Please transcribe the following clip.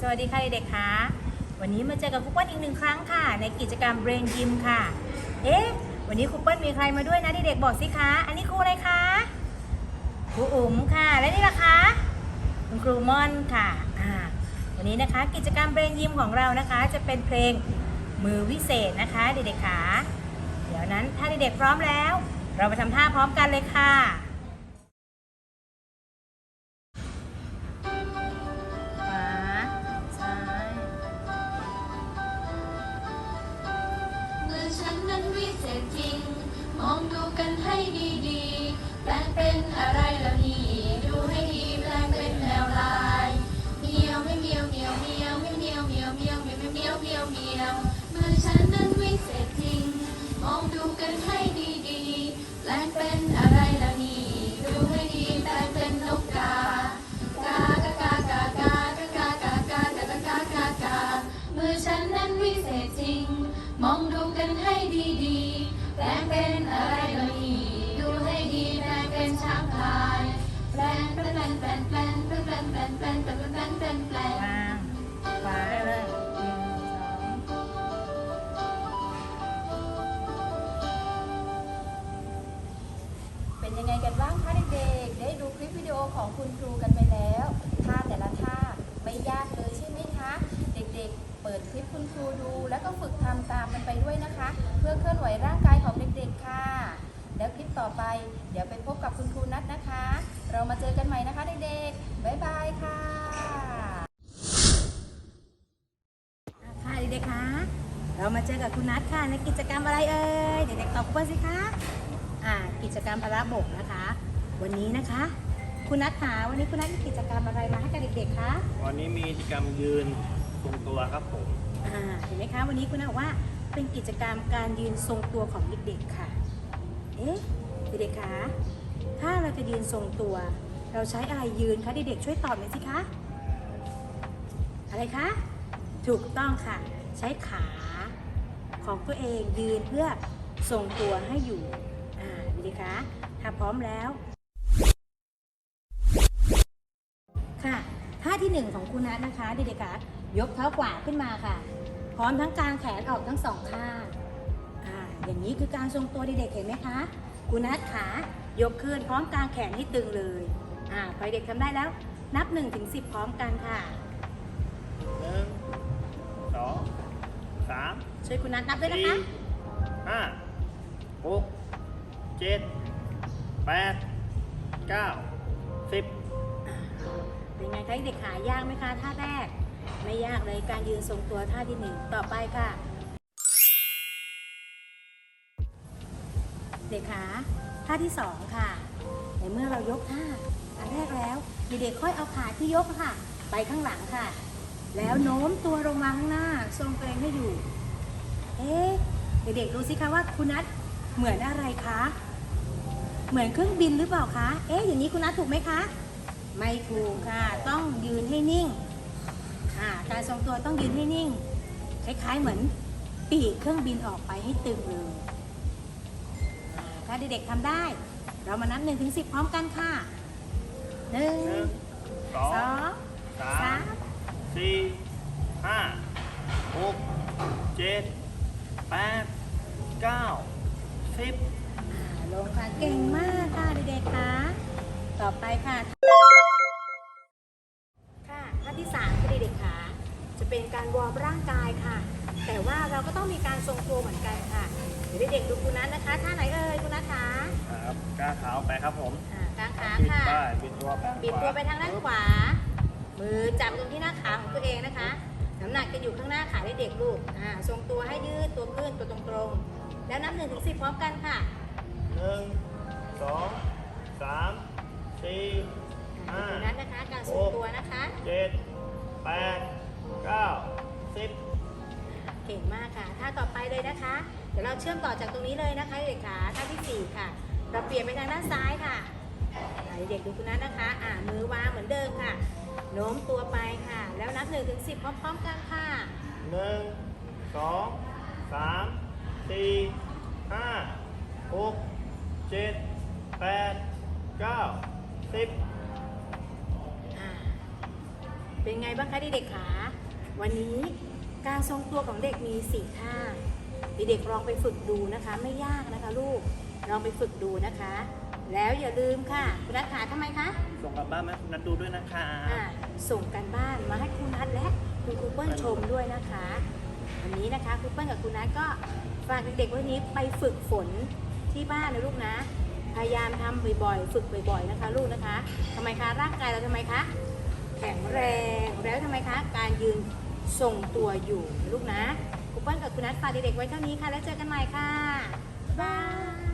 สวัสดีค่ะเด็กๆคะวันนี้มาเจอกับครูเปิ้ลอีกหนึ่งครั้งค่ะ ในกิจกรรม Brain Gym ค่ะ เอ๊ะ วันนี้ครูเปิ้ลมีใครมาด้วยนะเด็กๆบอกสิคะ อันนี้ครูอะไรคะ ครูอุ๋มค่ะ และนี่ล่ะคะคุณครูม่อนค่ะอ่าวันนี้นะคะกิจกรรม Brain Gym ของเรานะคะ จะเป็นเพลงมือวิเศษนะคะเด็กๆคะเดี๋ยวนั้นถ้าเด็กๆพร้อมแล้ว เราไปทำท่าพร้อมกันเลยค่ะ งเป็นอะไรแล้วนี่ ดูให้ดีแปลงเป็นแมวลายเมียวไม่เมียวเมียวเมียวไม่เมียวเมียวเมียวเมียวเมียวเมียวเมียวมือฉันนั้นวิเศษจริง มองดูกันให้ดีๆแปลงเป็นอะไรแล้วนี่ ดูให้ดีแปลงเป็นนกกากากากากากากากากากากากากากามือฉันนั้นวิเศษจริง มองดูกันให้ดีๆแปลงเป็นอะไรละ ของคุณครูกันไปแล้วท่าแต่ละท่าไม่ยากเลยใช่ไหมคะ เด็กๆ เปิดคลิปคุณครูดู แล้วก็ฝึกทำตามกันไปด้วยนะคะ เพื่อเคลื่อนไหวร่างกายของเด็กๆค่ะ แล้วคลิปต่อไป เดี๋ยวไปพบกับคุณครูนัทนะคะ เรามาเจอกันใหม่นะคะเด็กๆบ๊ายบายค่ะค่ะเด็กๆคะเรามาเจอกับคุณนัทค่ะในกิจกรรมอะไรเอ่ยเด็กๆตอบครูเปิ้ลสิคะอ่ากิจกรรมพละบกนะคะ วันนี้นะคะ คุณนัทคะวันนี้คุณนัทมีกิจกรรมอะไรมาให้กับเด็กๆคะวันนี้มีกิจกรรมยืนทรงตัวครับผมอ่าเห็นไหมคะวันนี้คุณนัทบอกว่าเป็นกิจกรรมการยืนทรงตัวของเด็กๆค่ะ เอ๊ะเด็กๆคะถ้าเราจะยืนทรงตัว เราใช้อะไรยืนคะเด็กๆช่วยตอบหน่อยสิคะอะไรคะถูกต้องค่ะ ใช้ขาของตัวเองยืนเพื่อทรงตัวให้อยู่อ่าเด็กๆคะถ้าพร้อมแล้ว ท่าที่หนึ่งของคุณนัทนะคะเด็กๆคะยกเท้าขวาขึ้นมาค่ะ พร้อมทั้งกางแขนออกทั้งสองข้างอ่าอย่างนี้คือการทรงตัวเด็กๆเห็นไหมคะ คุณนัทขายกขึ้นพร้อมกางแขนให้ตึงเลยอ่าพอเด็กทำได้แล้วนับ1นถึงสิพร้อมกันค่ะหนึ่งสองสามช่วยคุณนัทนับด้วยนะสี่คะห้าหกเจ็ดแปดเก้าสิบ เป็นไงคะเด็กขายากไหมคะท่าแรก ไม่ยากเลยการยืนทรงตัวท่าที่หนึ่งต่อไปค่ะ เด็กขาท่าที่สองค่ะในเมื่อเรายกท่าอันแรกแล้วเด็กๆค่อยเอาขาที่ยกค่ะ ไปข้างหลังค่ะ แล้วโน้มตัวลงมาข้างหน้าทรงตัวเองให้อยู่ เอ๊ะเด็กๆดูสิคะว่าคุณนัทเหมือนอะไรคะ เหมือนเครื่องบินหรือเปล่าคะ เอ๊ะอย่างนี้คุณนัทถูกไหมคะ ไม่ถูกค่ะ ต้องยืนให้นิ่งอ่าการทรงตัวต้องยืนให้นิ่ง คล้ายๆเหมือนปีกเครื่องบินออกไปให้ตึงเลยถ้าเด็กๆทำได้ เรามานับหนึ่งถึงสิบพร้อมกันค่ะหนึ่งหนึ่งสองสองสามสี่ห้าหกเจ็ดแปดเก้าสิบลงค่ะ เก่งมากค่ะเด็กๆค่ะ ต่อไปค่ะ จะเป็นการวอร์มร่างกายค่ะ แต่ว่าเราก็ต้องมีการทรงตัวเหมือนกันค่ะ เดี๋ยวเด็กๆดูคุณนัทนะคะท่าไหนเอ่ยคุณนัทคะครับก้าวเท้าไปครับผมอ่ากางขาบิดค่ะ ได้บิดตัวไปบิดตัวไปทางด้านขวา มือจับตรงที่หน้าขาของตัวเองนะคะ น้ำหนักจะอยู่ข้างหน้าขาเด็กๆลูกอ่าทรงตัวให้ยืดตัวขึ้นตัวตรงๆ แล้วนับหนึ่งถึงสิบพร้อมกันค่ะ หนึ่งสองสามสี่อ่าห้า ดูนั้นนะคะ การทรงตัวนะคะ เจ็ดแปด ท่าต่อไปเลยนะคะ เดี๋ยวเราเชื่อมต่อจากตรงนี้เลยนะคะเด็กขาท่าที่สี่ค่ะ เราเปลี่ยนไปทางด้านซ้ายค่ะอ่าเด็กๆดูคุณนัทนะคะ อ่ามือวางเหมือนเดิมค่ะโน้มตัวไปค่ะ แล้วนับหนึ่งถึงสิบพร้อมๆกันค่ะหนึ่งสองสามสี่ห้าหกเจ็ดแปดเก้าสิบอ่าเป็นไงบ้างคะเด็กๆคะวันนี้ การทรงตัวของเด็กมีสี่ท่าเด็กๆลองไปฝึกดูนะคะ ไม่ยากนะคะลูกลองไปฝึกดูนะคะ แล้วอย่าลืมค่ะคุณนัทขาทำไมคะส่งกลับบ้านมาให้คุณนัทดูด้วยนะคะอ่าส่งกันบ้านมาให้คุณนัทและคุณครูเปิ้ลชมด้วยนะคะวันนี้นะคะครูเปิ้ลกับคุณนัทก็ฝากเด็กๆวันนี้ไปฝึกฝนที่บ้านนะลูกนะ พยายามทำบ่อยๆ ฝึกบ่อยๆนะคะลูกนะคะทำไมคะร่างกายเราทำไมคะแข็งแรงแล้วทำไมคะการยืน ทรงตัวอยู่นะลูกนะครูเปิ้ลกับคุณนัทฝากเด็กๆไว้เท่านี้ค่ะ แล้วเจอกันใหม่ค่ะบ๊ายบาย